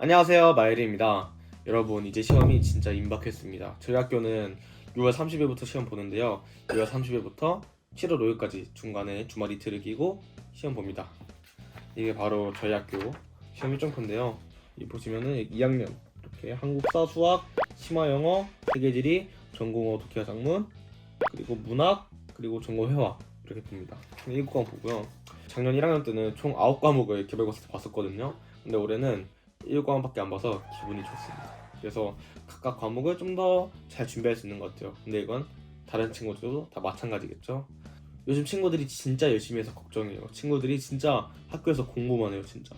안녕하세요 마이리입니다. 여러분 이제 시험이 진짜 임박했습니다. 저희 학교는 6월 30일부터 시험 보는데요. 6월 30일부터 7월 5일까지 중간에 주말 이틀을 끼고 시험 봅니다. 이게 바로 저희 학교 시험 일정표인데요. 이 보시면은 2학년 이렇게 한국사, 수학, 심화 영어, 세계지리, 전공어, 독해와 작문 그리고 문학 그리고 전공 회화 이렇게 봅니다. 총 7과목 보고요. 작년 1학년 때는 총 9과목을 개별고사에서 봤었거든요. 근데 올해는 1과목밖에 안 봐서 기분이 좋습니다. 그래서 각각 과목을 좀 더 잘 준비할 수 있는 것 같아요. 근데 이건 다른 친구들도 다 마찬가지겠죠. 요즘 친구들이 진짜 열심히 해서 걱정이에요. 친구들이 진짜 학교에서 공부만 해요, 진짜.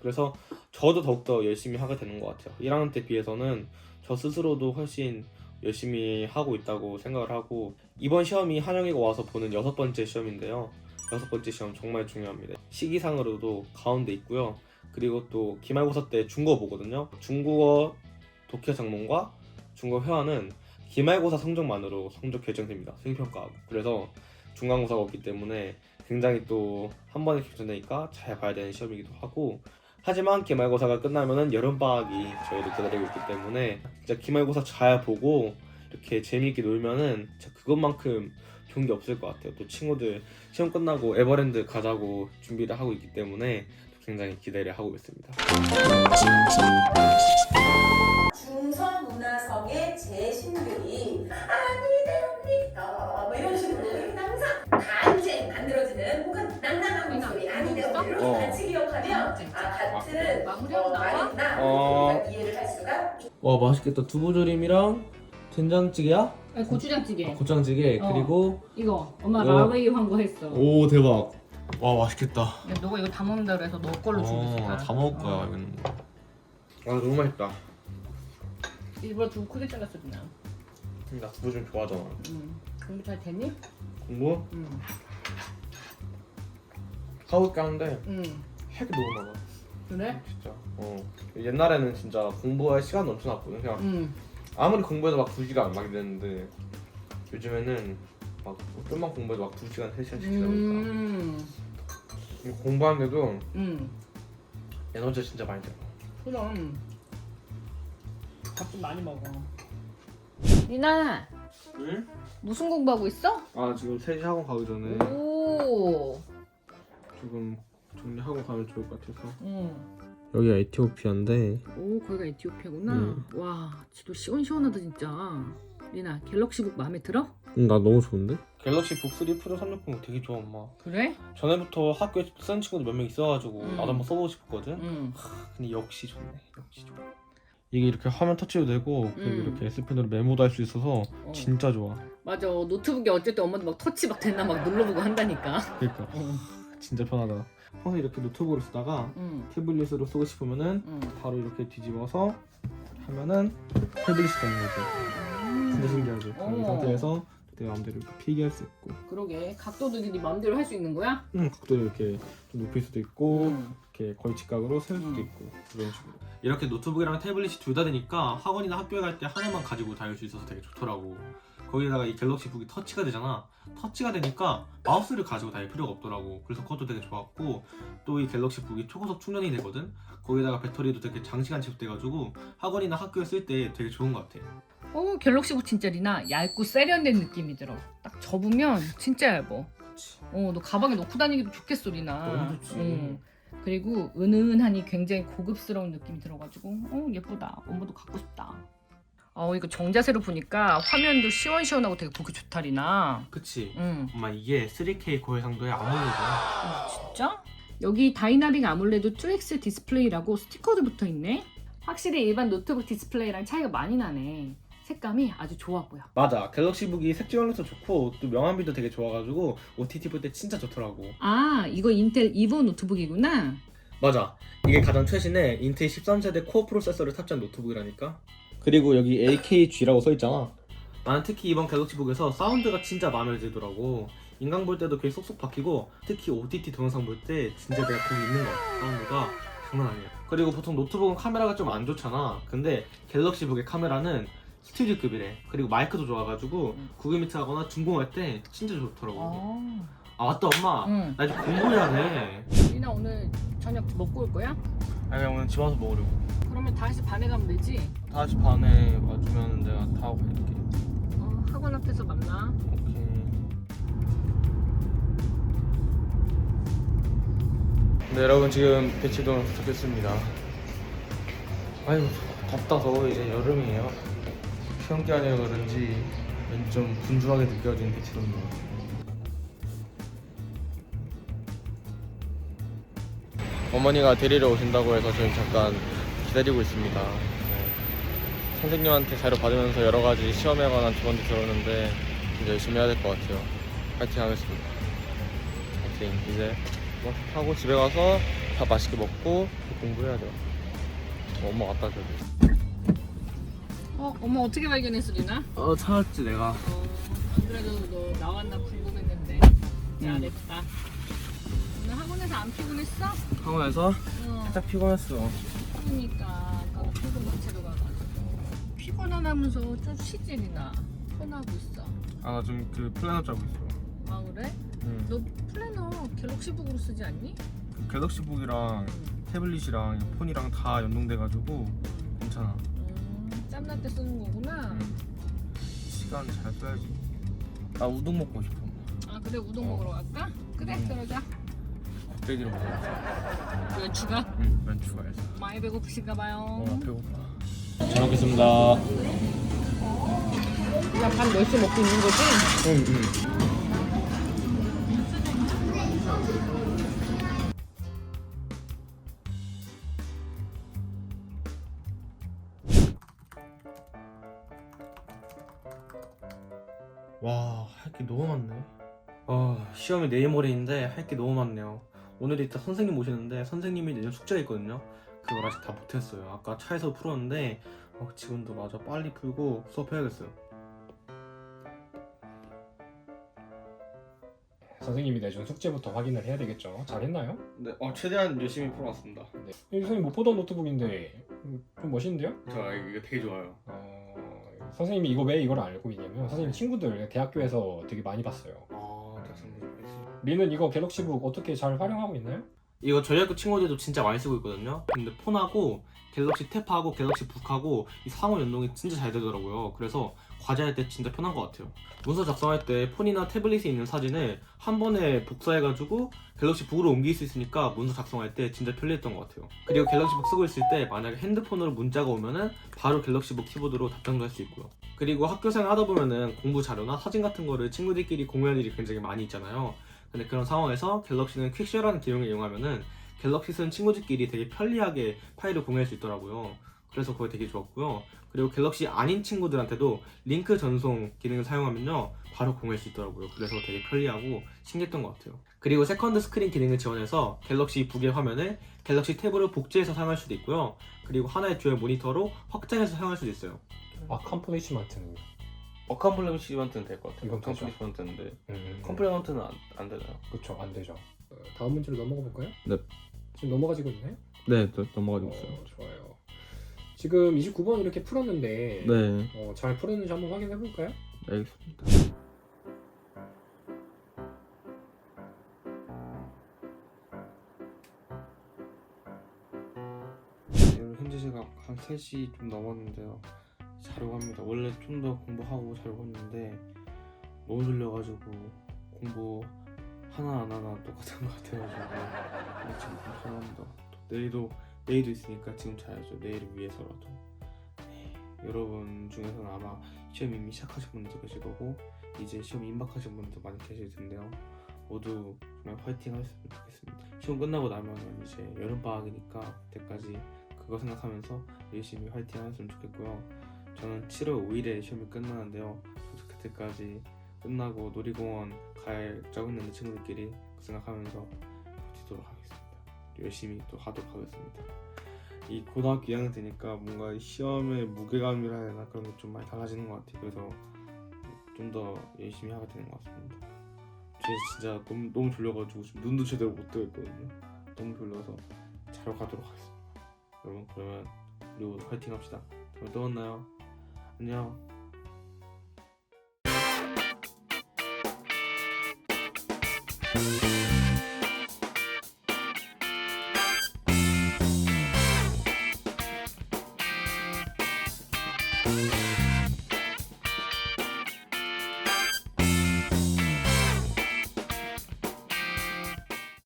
그래서 저도 더욱더 열심히 하게 되는 것 같아요. 1학년 때 비해서는 저 스스로도 훨씬 열심히 하고 있다고 생각을 하고 이번 시험이 한영이가 와서 보는 여섯 번째 시험인데요. 여섯 번째 시험 정말 중요합니다. 시기상으로도 가운데 있고요. 그리고 또 기말고사 때 중국어 보거든요. 중국어 독해 작문과 중국어 회화는 기말고사 성적만으로 성적 결정됩니다. 수행평가하고. 그래서 중간고사가 없기 때문에 굉장히 또 한 번에 결정되니까 잘 봐야 되는 시험이기도 하고 하지만 기말고사가 끝나면은 여름방학이 저희를 기다리고 있기 때문에 진짜 기말고사 잘 보고 이렇게 재미있게 놀면은 그것만큼 좋은 게 없을 것 같아요. 또 친구들 시험 끝나고 에버랜드 가자고 준비를 하고 있기 때문에 굉장히 기대를 하고 있습니다. 중서문화성의 재신들이 아니되옵니까 뭐 이런 식으로 항상 간제 만들어지는 혹은 낭낭한 목소리 아니되옵니까 이렇게 어. 같이 기억하면 아 같은 마무리하고 어, 나와? 말이구나 어. 우리가 이해를 할 수가 와 맛있겠다. 두부조림이랑 된장찌개야? 아니, 고추장찌개. 고창찌개 어. 그리고 이거 엄마 이거. 라웨이 황거했어. 오 대박. 와 맛있겠다. 야, 너가 이거 다 먹는다 그래서 너 걸로 준비했어. 어, 다 먹을 거야 이거는. 아 너무 맛있다. 일부러 두고 크게 잘랐어 그냥. 나 두부조림 좋아하잖아. 응. 공부 잘 됐니? 공부 응. 하고 한데 응. 핵이 너무 많아. 그래? 진짜. 어 옛날에는 진짜 공부할 시간 났거든. 그냥 응. 아무리 공부해도 막 2시간 막 이랬는데 요즘에는 막 좀만 공부해도 막 2시간, 3시간씩 지나니까 음. 공부하는데도 응. 에너지 진짜 많이 들어 그럼. 밥 좀 많이 먹어. 리나 응? 무슨 공부하고 있어? 아 지금 3시 학원 가기 전에 오. 조금 정리하고 가면 좋을 것 같아서 응. 여기가 에티오피아인데 오 거기가 에티오피아구나. 응. 와 지도 시원시원하다 진짜. 리나 갤럭시북 마음에 들어? 응, 나 너무 좋은데? 갤럭시 북 3 프로 360 되게 좋아 엄마 그래? 전에부터 학교에 쓰는 친구들 몇 명 있어가지고 응. 나도 한번 써보고 싶었거든 응. 근데 역시 좋네 역시 좋아 이게 이렇게 화면 터치도 되고 그리고 음. 이렇게 S펜으로 메모도 할 수 있어서 어. 진짜 좋아 맞아 노트북에 어쨌든 엄마도 막 터치 막 됐나 막 눌러보고 한다니까 그러니까 응. 진짜 편하다 평소에 이렇게 노트북으로 쓰다가 응. 태블릿으로 쓰고 싶으면은 응. 바로 이렇게 뒤집어서 하면은 태블릿이 되는 거죠 진짜 신기하죠 이 어. 상태에서 내 마음대로 이렇게 필기할 수 있고. 그러게. 각도도 네 맘대로 할 수 있는 거야? 음, 각도를 이렇게 좀 높일 수도 있고 응. 이렇게 거의 직각으로 세울 수도 음. 있고 이런 식으로. 이렇게 노트북이랑 태블릿이 둘 다 되니까 학원이나 학교에 갈 때 하나만 가지고 다닐 수 있어서 되게 좋더라고. 거기다가 이 갤럭시 북이 터치가 되잖아. 터치가 되니까 마우스를 가지고 다닐 필요가 없더라고. 그래서 그것도 되게 좋았고 또 이 갤럭시 북이 초고속 충전이 되거든? 거기다가 배터리도 되게 장시간 지속돼가지고 학원이나 학교에 쓸 때 되게 좋은 것 같아 어 갤럭시북 진짜 리나 얇고 세련된 느낌이 들어 딱 접으면 진짜 얇어 그치. 어너 가방에 넣고 다니기도 좋겠어 리나 너무 좋지. 응. 그리고 은은하니 굉장히 고급스러운 느낌이 들어가지고 어 예쁘다 엄마도 갖고 싶다 어 이거 정자세로 보니까 화면도 시원시원하고 되게 보기 좋다 리나 그치 응 엄마 이게 3K 고해상도의 아몰레드야 어, 진짜? 여기 다이나믹 아몰레드 2X 디스플레이라고 스티커도 붙어 있네. 확실히 일반 노트북 디스플레이랑 차이가 많이 나네. 색감이 아주 좋아 보여. 맞아. 갤럭시북이 색지 활용도 좋고 또 명암비도 되게 좋아가지고 OTT 볼 때 진짜 좋더라고. 아, 이거 인텔 이보 노트북이구나. 맞아. 이게 가장 최신의 인텔 13세대 코어 프로세서를 탑재한 노트북이라니까. 그리고 여기 AKG라고 써있잖아. 나는 특히 이번 갤럭시북에서 사운드가 진짜 마음에 들더라고. 인강 볼 때도 귀에 쏙쏙 박히고 특히 OTT 동영상 볼 때 진짜 내가 거기 있는 거. 사운드가 장난 아니야. 그리고 보통 노트북은 카메라가 좀 안 좋잖아. 근데 갤럭시북의 카메라는 스튜디오 급이래. 그리고 마이크도 좋아가지고 음. 구글 미트 하거나 중공할 때 진짜 좋더라고. 아, 아 맞다 엄마. 응. 나 이제 공부해야 돼. 리나 오늘 저녁 먹고 올 거야? 아니 오늘 집 와서 먹으려고. 그러면 다시 반에 가면 되지? 다시 반에 와주면 내가 타고 갈게. 어, 학원 앞에서 만나. 오케이. 네 여러분 지금 배치동 도착했습니다. 아유 덥다 더워. 이제 여름이에요 시험 기간이라 그런지 좀 분주하게 느껴지는 배치동이에요 어머니가 데리러 오신다고 해서 지금 잠깐 기다리고 있습니다 네. 선생님한테 자료 받으면서 여러 가지 시험에 관한 조언도 들었는데 이제 열심히 해야 될 것 같아요. 파이팅 하겠습니다. 파이팅. 이제 뭐 하고 집에 가서 밥 맛있게 먹고 공부해야 돼요. 어, 엄마 갖다 줘야 돼. 어, 엄마 어떻게 발견했어, 리나? 어, 찾았지 내가. 어, 안 그래도 너 나왔나 궁금했는데 잘했다. 오늘 학원에서 안 피곤했어? 학원에서 어, 살짝 피곤했어. 그러니까 아까 피곤 마치러 가가지고 피곤하면서 좀 쉬지, 리나. 편하고 있어. 아, 나좀그 플래너 짜고 있어. 아 그래? 응. 너 플래너 갤럭시북으로 쓰지 않니? 그 갤럭시북이랑 태블릿이랑 이 폰이랑 다 연동돼가지고 괜찮아. 음, 짬날 때 쓰는 거구나. 응. 시간 잘 써야지. 나 우동 먹고 싶어. 아 그래 우동 어. 먹으러 갈까? 그래 음. 그러자. 곱빼기로 먹어야지. 면 추가? 응, 면 추가해서. 많이 배고프신가 봐요. 어, 배고파. 잘 먹겠습니다. 그냥 밥 멸치 먹고 있는 거지? 응, 응. 와, 할 게 너무 많네. 아, 시험이 내일 모레인데 할 게 너무 많네요. 오늘 이따 선생님 오시는데 선생님이 내년 숙제가 있거든요. 그걸 아직 다 못했어요. 아까 차에서 풀었는데 어, 지금도 마저 빨리 풀고 수업해야겠어요. 선생님이 내준 숙제부터 확인을 해야 되겠죠. 잘했나요? 네, 어, 최대한 열심히 풀어왔습니다. 네. 이 선생님 못 보던 노트북인데 음, 좀 멋있는데요? 저 이거 되게 좋아요. 어, 선생님이 이거 왜 이걸 알고 있냐면 선생님 친구들 대학교에서 되게 많이 봤어요. 아, 대단히 리는 이거 갤럭시북 어떻게 잘 활용하고 있나요? 이거 학교 친구들도 진짜 많이 쓰고 있거든요. 근데 폰하고 갤럭시 탭하고 갤럭시 북하고 이 상호 연동이 진짜 잘 되더라고요. 그래서 과제할 때 진짜 편한 것 같아요. 문서 작성할 때 폰이나 태블릿에 있는 사진을 한 번에 복사해가지고 갤럭시 북으로 옮길 수 있으니까 문서 작성할 때 진짜 편리했던 것 같아요. 그리고 갤럭시 북 쓰고 있을 때 만약에 핸드폰으로 문자가 오면은 바로 갤럭시 북 키보드로 답장도 할 수 있고요. 그리고 학교 생활 하다 보면은 공부 자료나 사진 같은 거를 친구들끼리 공유할 일이 굉장히 많이 있잖아요. 근데 그런 상황에서 갤럭시는 퀵쉐어라는 기능을 이용하면은 갤럭시 쓴 친구들끼리 되게 편리하게 파일을 공유할 수 있더라고요. 그래서 그거 되게 좋았고요. 그리고 갤럭시 아닌 친구들한테도 링크 전송 기능을 사용하면요 바로 공유할 수 있더라고요. 그래서 되게 편리하고 신기했던 것 같아요. 그리고 세컨드 스크린 기능을 지원해서 갤럭시 북의 화면을 갤럭시 탭으로 복제해서 사용할 수도 있고요. 그리고 하나의 듀얼 모니터로 확장해서 사용할 수도 있어요. 아 컴플리시먼트는 어컴플레이먼트는 될 것 같아요. 이건 되죠. 컴플레이먼트인데 음, 컴플레이먼트는 안, 안 되나요? 그렇죠 안 되죠. 어, 다음 문제로 넘어가 볼까요? 네. 지금 넘어가지고 있나요? 네, 넘어가지고 어, 좋아요. 지금 29번 이렇게 풀었는데 네, 어, 잘 풀었는지 한번 확인해 볼까요? 알겠습니다. 여러분 현재 시각 한 3시 좀 넘었는데요. 자려고 합니다. 원래 좀 더 공부하고 자려고 했는데 너무 졸려가지고 공부 하나 안 하나 똑같은 것 같아가지고 지금 불편합니다. 또 내일도 내일도 있으니까 지금 자야죠. 내일을 위해서라도. 네, 여러분 중에서는 아마 시험 이미 시작하신 분들도 계실 거고 이제 시험 임박하신 분들도 많이 계실 텐데요. 모두 정말 파이팅 하셨으면 좋겠습니다. 시험 끝나고 나면은 이제 여름 방학이니까 그때까지 그거 생각하면서 열심히 파이팅 하셨으면 좋겠고요. 저는 7월 5일에 시험이 끝나는데요. 저도 그때까지 끝나고 놀이공원 가자고 했는데 친구들끼리 그 생각하면서 버티도록 하겠습니다. 열심히 또 하도록 하겠습니다. 이 고등학교 2학년 되니까 뭔가 이 시험의 무게감이라 해야 되나 그런 게 좀 많이 달라지는 것 같아요. 그래서 좀 더 열심히 하게 되는 것 같습니다. 저 진짜 너무 너무 졸려가지고 지금 눈도 제대로 못 뜨고 있거든요. 너무 졸려서 자러 가도록 하겠습니다. 여러분 그러면 우리 모두 파이팅 합시다. 다음에 또 만나요. 안녕.